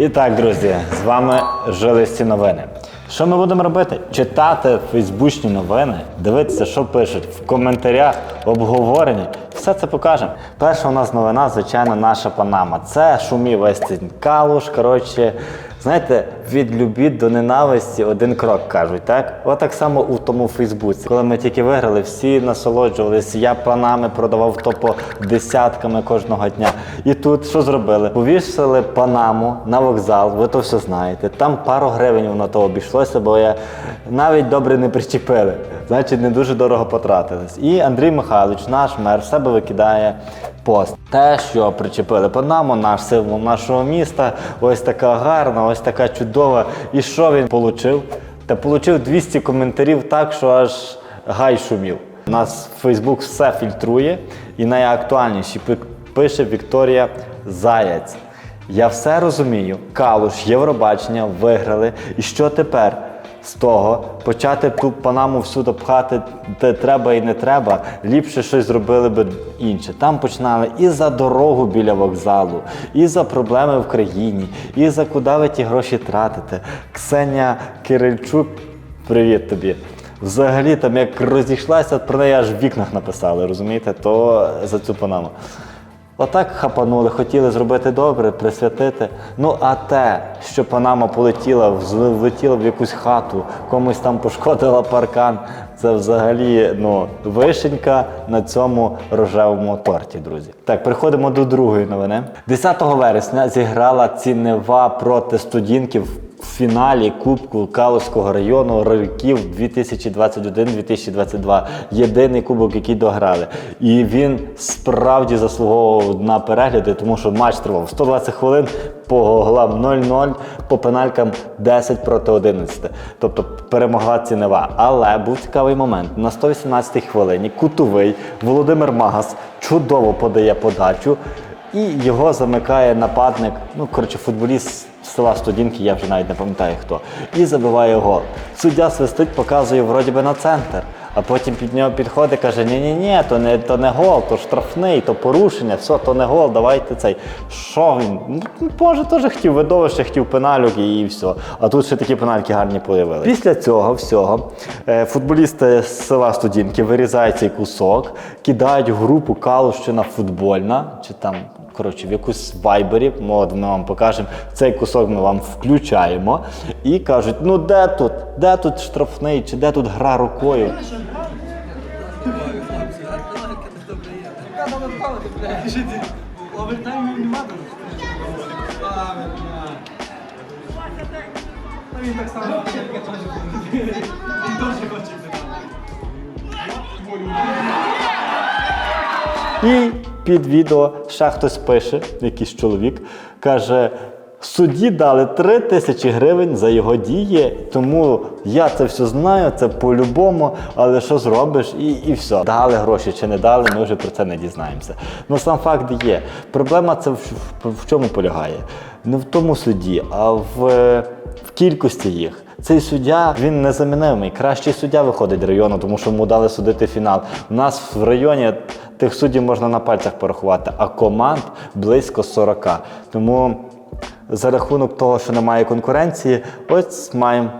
І так, друзі, з вами жилисті новини. Що ми будемо робити? Читати фейсбучні новини, дивитися, що пишуть в коментарях, обговорення. Все це покажемо. Перша у нас новина, звичайно, наша Панама. Це шумів весь цей калуш. Коротше, знаєте, від любі до ненависті один крок кажуть, так? Отак само у тому Фейсбуці. Коли ми тільки виграли, всі насолоджувалися. Я панами продавав то по десятками кожного дня. І тут що зробили? Повісили панаму на вокзал, ви то все знаєте. Там пару гривень воно то обійшлося, бо я навіть добре не причепили. Значить, не дуже дорого потратились. І Андрій Михайлович, наш мер, в себе викидає пост. Те, що причепили панаму, наш символ нашого міста, ось така гарна, ось така чудова. І що він отримав? Та отримав 200 коментарів так, що аж гай шумів. У нас Фейсбук все фільтрує, і найактуальніші пише Вікторія Заяць. Я все розумію. Калуш, Євробачення виграли. І що тепер? З того почати ту панаму всюди пхати, де треба і не треба, ліпше щось зробили би інше. Там починали і за дорогу біля вокзалу, і за проблеми в країні, і за куди ви ті гроші тратите. Ксеня Кирильчук, привіт тобі. Взагалі, там як розійшлася, про неї аж в вікнах написали, розумієте, то за цю панаму. Отак хапанули, хотіли зробити добре, присвятити. Ну а те, що Панама полетіла, влетіла в якусь хату, комусь там пошкодила паркан, це взагалі ну, вишенька на цьому рожевому торті, друзі. Так, переходимо до другої новини. 10 вересня зіграла цінева проти студінків в фіналі Кубку Калузького району років 2021-2022. Єдиний кубок, який дограли. І він справді заслуговував на перегляди, тому що матч тривав 120 хвилин по голам 0-0, по пеналькам 10 проти 11. Тобто перемогла цінева. Але був цікавий момент. На 118-й хвилині кутовий Володимир Магас чудово подає подачу. І його замикає нападник, ну коротше, футболіст села Студінки, я вже навіть не пам'ятаю хто. І забиває гол. Суддя свистить, показує вроді би на центр. А потім під нього підходить каже: ні ні ні то не, то не гол, то штрафний, то порушення, все, то не гол, давайте цей. Що він? Ну, Боже, теж хотів видовище, хотів пеналюк і, і все. А тут ще такі пенальки гарні появилися. Після цього всього е, футболісти з села Студінки вирізають цей кусок, кидають в групу Калущина футбольна, чи там коротше, в якусь вайбері, от ми вам покажемо, цей кусок ми вам включаємо і кажуть, ну де тут, де тут штрафний, чи де тут гра рукою. Він так само. Він теж хоче І під відео ще хтось пише, якийсь чоловік, каже. Судді дали 3 тисячі гривень за його дії, тому я це все знаю, це по-любому, але що зробиш, і, і все. Дали гроші чи не дали, ми вже про це не дізнаємося. Ну сам факт є. Проблема це в, в, в чому полягає? Не в тому судді, а в, е, в кількості їх. Цей суддя він незамінимий. Кращий суддя виходить району, тому що йому дали судити фінал. У нас в районі тих суддів можна на пальцях порахувати, а команд близько 40. Тому за рахунок того, що немає конкуренції, ось маємо.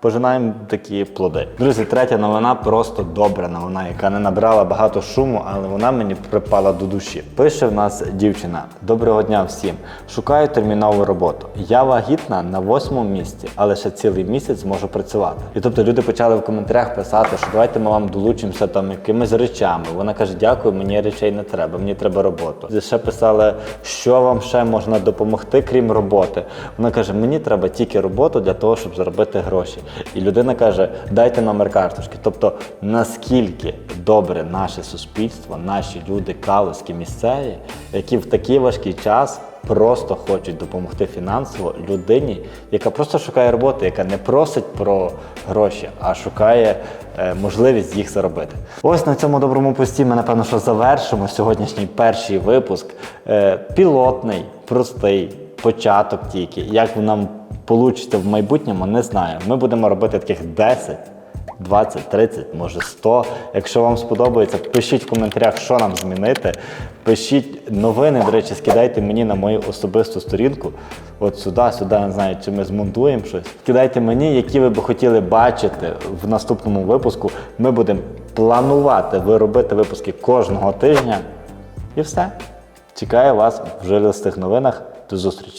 Пожинаємо такі плоди. Друзі, третя новина просто добра новина, яка не набрала багато шуму, але вона мені припала до душі. Пише в нас дівчина: Доброго дня всім! Шукаю термінову роботу. Я вагітна на восьмому місці, але ще цілий місяць зможу працювати. І тобто люди почали в коментарях писати, що давайте ми вам долучимося там якимись речами. Вона каже: Дякую, мені речей не треба, мені треба роботу. Ще писали, що вам ще можна допомогти, крім роботи. Вона каже: Мені треба тільки роботу для того, щоб заробити гроші. І людина каже: дайте номер карточки. Тобто, наскільки добре наше суспільство, наші люди, калузькі, місцеві, які в такий важкий час. Просто хочуть допомогти фінансово людині, яка просто шукає роботи, яка не просить про гроші, а шукає е, можливість їх заробити. Ось на цьому доброму пості ми напевно що завершимо сьогоднішній перший випуск. Е, пілотний, простий початок тільки. Як нам Получиться в майбутньому, не знаю. Ми будемо робити таких 10, 20, 30, може 100. Якщо вам сподобається, пишіть в коментарях, що нам змінити. Пишіть новини, до речі, скидайте мені на мою особисту сторінку. От сюди, сюди, не знаю, чи ми змонтуємо щось. Кидайте мені, які ви би хотіли бачити в наступному випуску. Ми будемо планувати виробити випуски кожного тижня. І все. Чекаю вас в жилистих новинах. До зустрічі!